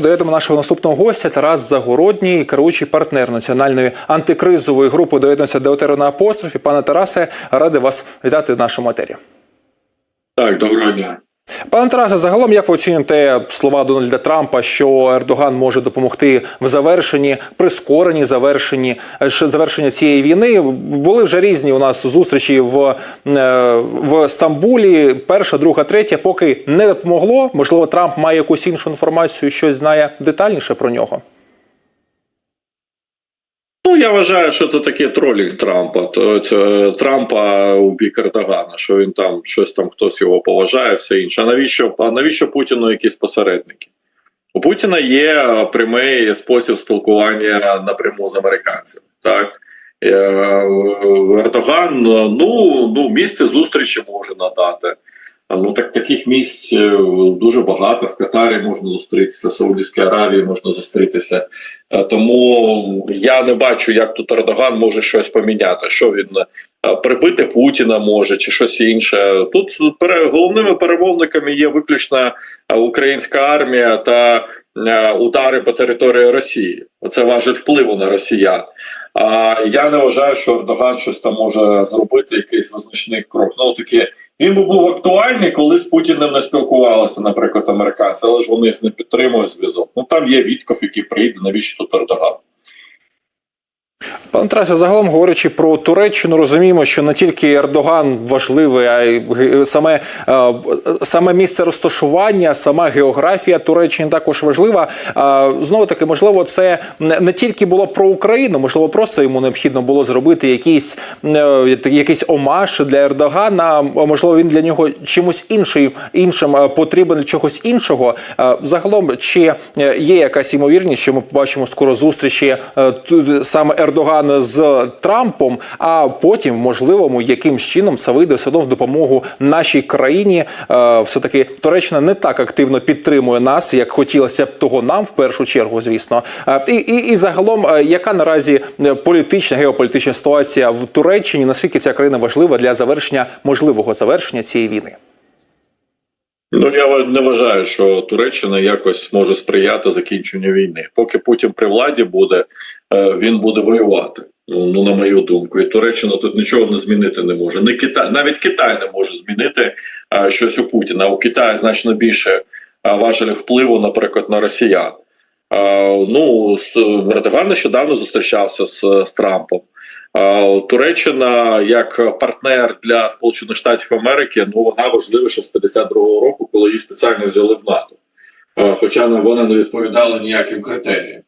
Доїдемо нашого наступного гостя Тарас Загородній, керуючий партнер національної антикризової групи. Доєднується до етеру на апострофі. Пане Тарасе, радий вас вітати в нашому етері. Так, доброго дня. Пане Тарасе, загалом як ви оцінюєте слова Дональда Трампа, що Ердоган може допомогти в завершенні, прискоренні завершенні ж- завершення цієї війни? Були вже різні у нас зустрічі в, е, в Стамбулі. Перша, друга, третя, поки не допомогло. Можливо, Трамп має якусь іншу інформацію, щось знає детальніше про нього. Ну я вважаю, що це таке тролінг Трампа. Це Трампа у бік Ердогана, що він там щось там хтось його поважає, все інше. А навіщо а навіщо Путіну якісь посередники? У Путіна є прямий спосіб спілкування напряму з американцями. Так Е, Ердоган ну, ну місце зустрічі може надати. Ну так таких місць е, дуже багато. В Катарі можна зустрітися, в Саудівській Аравії можна зустрітися. Е, Тому я не бачу, як тут Ердоган може щось поміняти. Що він е, прибити Путіна може чи щось інше. Тут головними перемовниками є виключно українська армія та удари по території Росії. Це важить впливу на росіян. А я не вважаю, що Ердоган щось там може зробити, якийсь визначний крок. Знову таки, він би був актуальний, коли з Путіним не спілкувалися, наприклад, американці, але ж вони з ним підтримують зв'язок. Ну там є Вітков, який прийде, навіщо тут Ердоган? Пане Тарасе, загалом говорячи про Туреччину, розуміємо, що не тільки Ердоган важливий, а й саме, е, саме місце розташування, сама географія Туреччини також важлива. Знову таки, можливо, це не тільки було про Україну, можливо, просто йому необхідно було зробити якийсь, е, якийсь омаж для Ердогана. Можливо, він для нього чимось іншим, іншим е, потрібен чогось іншого. Загалом, чи є якась ймовірність, що ми побачимо скоро зустрічі саме Ердогана з Трампом, а потім, можливо, яким чином одно в допомогу нашій країні. Е, Все таки Туреччина не так активно підтримує нас, як хотілося б того нам в першу чергу, звісно. Е, І, і, і загалом, е, яка наразі політична геополітична ситуація в Туреччині? Наскільки ця країна важлива для завершення можливого завершення цієї війни? Ну я не вважаю, що Туреччина якось може сприяти закінченню війни. Поки Путін при владі буде, е, він буде воювати. Ну, на мою думку, і Туреччина тут нічого не змінити не може. Не Китай, навіть Китай не може змінити е, щось у Путіна. У Китаї значно більше е, важелів впливу, наприклад, на росіян. Ну, Ердоган нещодавно зустрічався з, з Трампом. Туреччина як партнер для Сполучених Штатів Америки, ну вона важлива ще з 52-го року, коли її спеціально взяли в НАТО. Хоча вона не відповідала ніяким критеріям.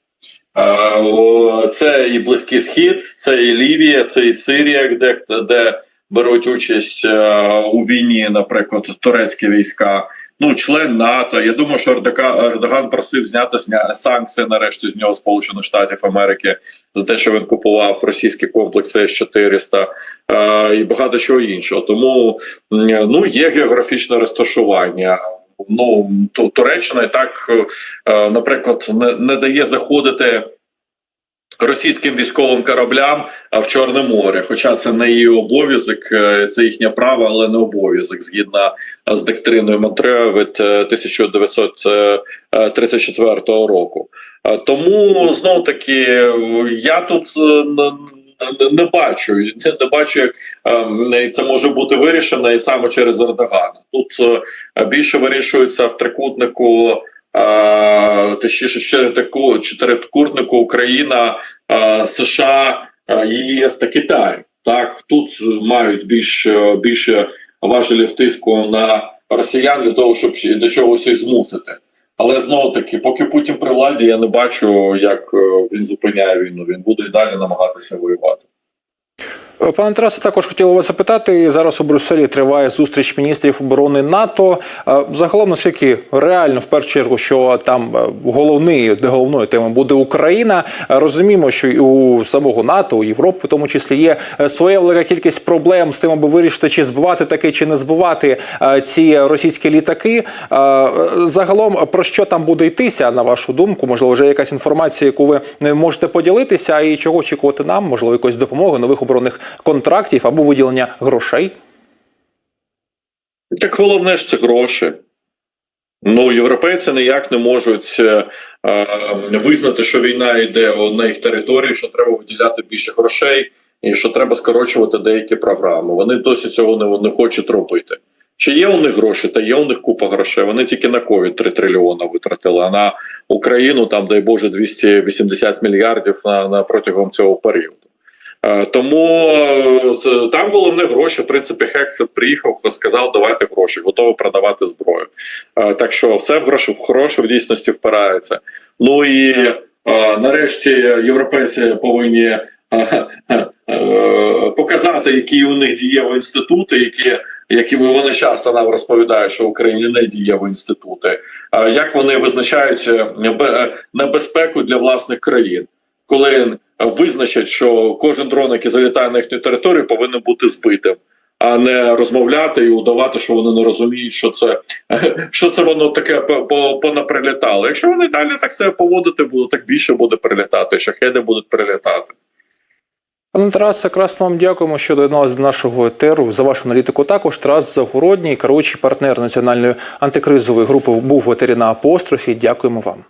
Це і Близький Схід, це і Лівія, це і Сирія, де, де беруть участь е, у війні, наприклад, турецькі війська. Ну, член НАТО. Я думаю, що Ердоган просив зняти санкції нарешті з нього Сполучених Штатів Америки за те, що він купував російські комплекси С-400 е, і багато чого іншого. Тому ну є географічне розташування. Ну Туреччина і так, е, наприклад, не, не дає заходити. Російським військовим кораблям в Чорне море, хоча це не її обов'язок, е, це їхнє право, але не обов'язок згідно з доктриною Монтрео від е, 1934 року. Е, Тому знов таки я тут е, не- бачу, не, бачу, як е, це може бути вирішено і саме через Ердогана. Тут е, більше вирішується в трикутнику. Точніше, чотиритику- чотирикутнику Україна, США, ЄС та Китай. Так тут мають більш більше важелів тиску на росіян для того, щоб до чогось їх змусити. Але знову таки, поки Путін при владі, я не бачу, як е, він зупиняє війну. Він буде і далі намагатися воювати. Пане Тарасе, також хотів вас запитати. Зараз у Брюсселі триває зустріч міністрів оборони НАТО. Е, Загалом, наскільки реально, в першу чергу, що там е, головний, головною темою буде Україна. Е, Розуміємо, що і у самого НАТО, у Європи, в тому числі, є е, своя велика кількість проблем з тим, аби вирішити, чи збивати таки, чи не збивати е, ці російські літаки. Е, Загалом, про що там буде йтися, на вашу думку? Можливо, вже якась інформація, яку ви е, можете поділитися, і чого очікувати нам? Можливо, якоїсь допомоги, нових оборонних контрактів або виділення грошей. Так головне ж це гроші. Ну, європейці ніяк не можуть е, е, визнати, що війна йде на їх території, що треба виділяти більше грошей і що треба скорочувати деякі програми. Вони досі цього не, не хочуть робити. Чи є у них гроші? Та є у них купа грошей. Вони тільки на ковід 3 трильйона витратили, а на Україну там, дай Боже, 280 мільярдів на, на протягом цього періоду. Е, Тому е, там головне гроші. В принципі, Хексет приїхав, сказав, давайте гроші, готовий продавати зброю. Е, Так що все в гроші в гроші в дійсності впирається. Ну і нарешті європейці повинні показати, які у них дієві інститути, які, які вони часто нам розповідають, що в Україні не дієві інститути. Як вони визначають небезпеку для власних країн, коли визначать, що кожен дрон, який залітає на їхню територію, повинен бути збитим. А не розмовляти і удавати, що вони не розуміють, що це що це воно таке по- по- понаприлітало. Якщо вони далі так себе поводити будуть, так більше буде прилітати, шахеди будуть прилітати. Пане Тарасе, красно вам дякуємо, що доєдналися до нашого етеру. За вашу аналітику також Тарас Загородній, керуючий партнер національної антикризової групи, був в етері на апострофі. Дякуємо вам.